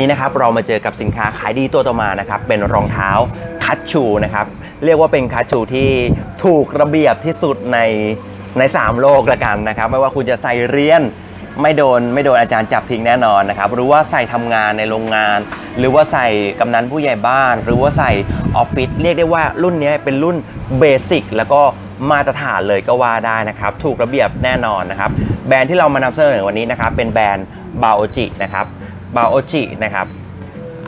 นี้นะครับเรามาเจอกับสินค้าขายดีตัวต่อมานะครับเป็นรองเท้าคัชชูนะครับเรียกว่าเป็นคัชชูที่ถูกระเบียบที่สุดในใน 3 โลกละกันนะครับ ไม่ว่าคุณจะใส่เรียนไม่โดนไม่โดนอาจารย์จับทิ้งแน่นอนนะครับหรือว่าใส่ทำงานในโรงงาน หรือว่าใส่กำนันผู้ใหญ่บ้าน หรือว่าใส่ออฟฟิศเรียกได้ว่ารุ่นนี้เป็นรุ่นเบสิกแล้วก็มาตรฐานเลยก็ว่าได้นะครับ ถูกระเบียบแน่นอนนะครับ แบรนด์ที่เรามานำเสนอวันนี้นะครับ เป็นแบรนด์บาโอจินะครับ บาโอจินะครับ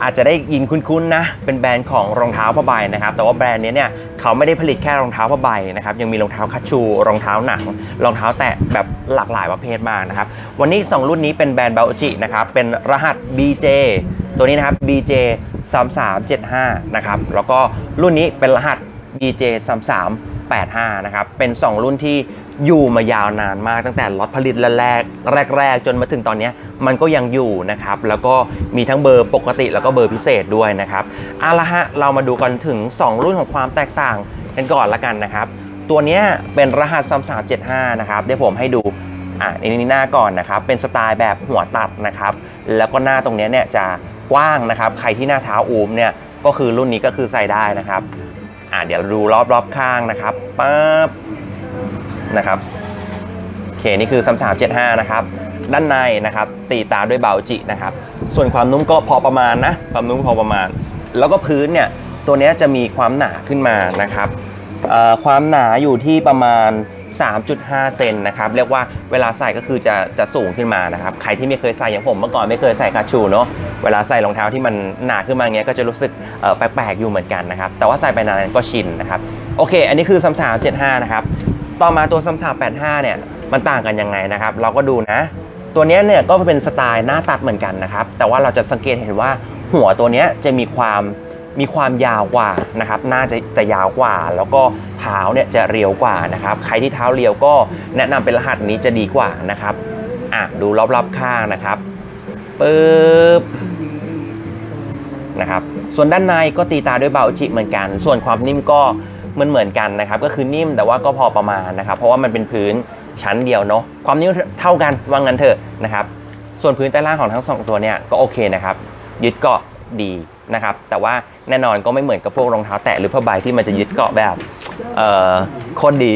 อาจจะได้ยินคุ้นๆนะ เป็นแบรนด์ของรองเท้าผ้าใบนะครับ แต่ว่าแบรนด์นี้เนี่ยเขาไม่ได้ผลิตแค่รองเท้าผ้าใบนะครับ ยังมีรองเท้าคัชชู รองเท้าหนัง รองเท้าแตะแบบหลากหลายประเภทมากนะครับ วันนี้ 2 รุ่นนี้เป็นแบรนด์บาโอจินะครับ เป็นรหัส BJ ตัวนี้นะครับ BJ 3375นะครับ แล้วก็รุ่นนี้เป็นรหัส BJ 85 นะครับ เป็น 2 รุ่นที่อยู่มายาวนานมากตั้งแต่ล็อตผลิตแรกแรกๆ จนมาถึงตอนนี้มันก็ยังอยู่นะครับ แล้วก็มีทั้งเบอร์ปกติแล้วก็เบอร์พิเศษด้วยนะครับเอาละฮะ เรามาดูกันถึง 2 รุ่นของความแตกต่างกันก่อนละกันนะครับ ตัวเนี้ยเป็นรหัส 3375 นะครับ เดี๋ยวผมให้ดูอะนี่นี่หน้าก่อนนะครับ เป็นสไตล์แบบหัวตัดนะครับ แล้วก็หน้าตรงเนี้ยเนี่ยจะกว้างนะครับ ใครที่หน้าเท้าอูมเนี่ยก็คือรุ่นนี้ก็คือใส่ได้นะครับ อะเดี๋ยวดูรอบรอบข้างนะครับปั๊บนะครับโอเคนี่คือ3375นะครับด้านในนะครับตีตาด้วยเบาจินะครับ ส่วนความนุ่มก็พอประมาณนะความนุ่มพอประมาณ แล้วก็พื้นเนี่ยตัวนี้จะมีความหนาขึ้นมานะครับความหนาอยู่ที่ประมาณ 3.5 เซนนะครับ เรียกว่าเวลาใส่ก็คือจะจะสูงขึ้นมานะครับ ใครที่ไม่เคยใส่อย่างผมเมื่อก่อนไม่เคยใส่คาชูเนาะ เวลาใส่รองเท้าที่มันหนาขึ้นมาเงี้ยก็จะรู้สึกแปลกๆอยู่เหมือนกันนะครับ แต่ว่าใส่ไปนานก็ชินนะครับ โอเค อันนี้คือ3375นะครับ ต่อมาตัว3385เนี่ยมันต่างกันยังไงนะครับ เราก็ดูนะ ตัวนี้เนี่ยก็เป็นสไตล์หน้าตัดเหมือนกันนะครับ แต่ว่าเราจะสังเกตเห็นว่าหัวตัวนี้จะมีความมีความยาวกว่านะครับหน้าจะจะยาวกว่า แล้วก็เท้าเนี่ยจะเรียวกว่านะครับ ใครที่เท้าเรียวก็แนะนำเป็นรหัสนี้จะดีกว่านะครับ อะ ดูรอบๆข้างนะครับปึ๊บ นะครับ ส่วนด้านในก็ตีตาด้วยเบาจิเหมือนกัน ส่วนความนิ่มก็เหมือนเหมือนกันนะครับ ก็คือนิ่มแต่ว่าก็พอประมาณนะครับ เพราะว่ามันเป็นพื้นชั้นเดียวเนาะ ความนิ่มเท่ากันว่างั้นเถอะนะครับ ส่วนพื้นใต้ล่างของทั้งสองตัวเนี่ยก็โอเคนะครับ ยึดเกาะดีนะครับ แต่ว่าแน่นอนก็ไม่เหมือนกับพวกรองเท้าแตะหรือผ้าใบที่มันจะยึดเกาะแบบเออโคตรดี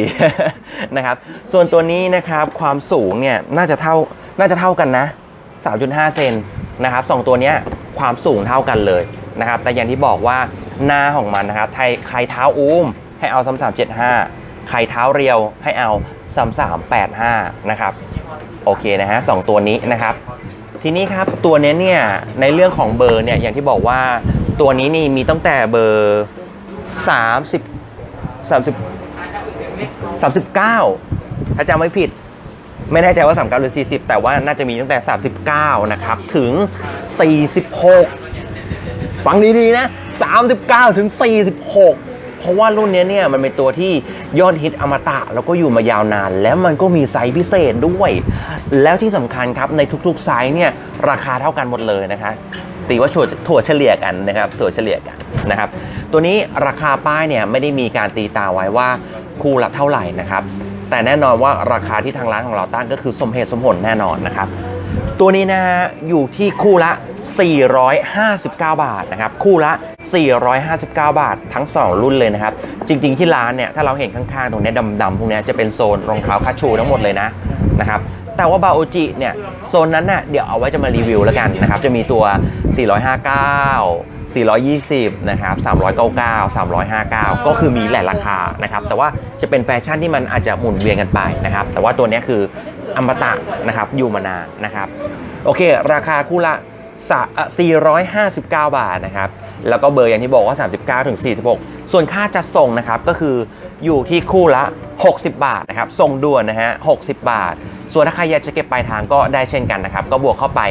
นะครับ ส่วนตัวนี้นะครับความสูงเนี่ยน่าจะเท่าน่าจะเท่ากันนะ 3.5 เซนนะครับสองตัวเนี้ย ความสูงเท่ากันเลยนะครับแต่อย่างที่บอกว่าหน้าของมันนะครับใครใครเท้าอุ้มให้เอา3375ใครเท้าเรียวให้เอา3385นะครับโอเคนะฮะสองตัวนี้นะครับ ทีนี้ครับตัวนี้เนี่ยในเรื่องของเบอร์เนี่ยอย่างที่บอกว่าตัวนี้นี่มีตั้งแต่เบอร์30 30 39ถ้าจำไม่ผิด ไม่แน่ใจว่า 39 หรือ 40 แต่ว่าน่าจะมีตั้งแต่ 39 นะครับ ถึง 46 ฟังดีๆ นะ 39 ถึง 46 เพราะว่ารุ่นนี้เนี่ยมันเป็นตัวที่ยอดฮิตอมตะ แล้วก็อยู่มายาวนาน แล้วมันก็มีไซส์พิเศษด้วย แล้วที่สำคัญครับในทุกๆ ไซส์เนี่ยราคาเท่ากันหมดเลยนะคะตีว่าถั่วถั่วเฉลี่ยกันนะครับถั่วเฉลี่ยกันนะครับ ตัวนี้ราคาป้ายเนี่ยไม่ได้มีการตีตาไว้ว่าคู่ละเท่าไหร่นะครับ แต่แน่นอนว่าราคาที่ทางร้านของเราตั้งก็คือสมเหตุสมผลแน่นอนนะครับ ตัวนี้นะอยู่ที่คู่ละ 459 บาทนะครับ คู่ละ 459 บาททั้ง 2 รุ่นเลยนะครับ จริงๆที่ร้านเนี่ย ถ้าเราเห็นข้างๆ ตรงนี้ดำๆพวกนี้จะเป็นโซนรองเท้าคัชชูทั้งหมดเลยนะนะครับแต่ว่าบาโอจิเนี่ย โซนนั้นน่ะเดี๋ยวเอาไว้จะมารีวิวแล้วกันนะครับ จะมีตัว 459 420นะครับ399 359 ก็คือมีหลายราคานะครับแต่ว่าจะเป็นแฟชั่นที่มันอาจจะหมุนเวียนกันไปนะครับแต่ว่าตัวนี้คืออมตะนะครับอยู่มานานนะครับโอเค ราคาคู่ละสะอะ459 บาทนะครับแล้วก็เบอร์อย่างที่บอกว่า 39ถึง46 ส่วนค่าจัดส่งนะครับก็คืออยู่ที่คู่ละ 60 บาทนะครับส่งด่วนนะฮะ60 บาท ส่วนถ้าใครอยากจะเก็บปลายทางก็ได้เช่นกันนะครับก็บวกเข้าไป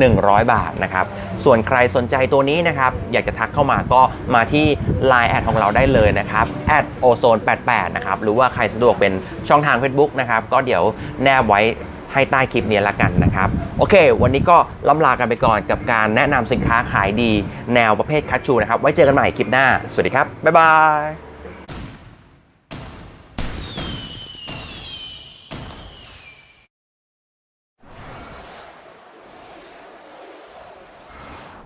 100 บาทนะครับ ส่วนใครสนใจตัวนี้นะครับ อยากจะทักเข้ามาก็มาที่ Line แอดของเราได้เลยนะครับแอดโอโซน88นะครับหรือว่าใครสะดวกเป็นช่องทาง Facebook นะครับ ก็เดี๋ยวแนบไว้ให้ใต้คลิปนี้ละกันนะครับ โอเค วันนี้ก็ล่ำลากันไปก่อนกับการแนะนำสินค้าขายดี แนวประเภทคัชชูนะครับ ไว้เจอกันใหม่คลิปหน้า สวัสดีครับ บ๊ายบาย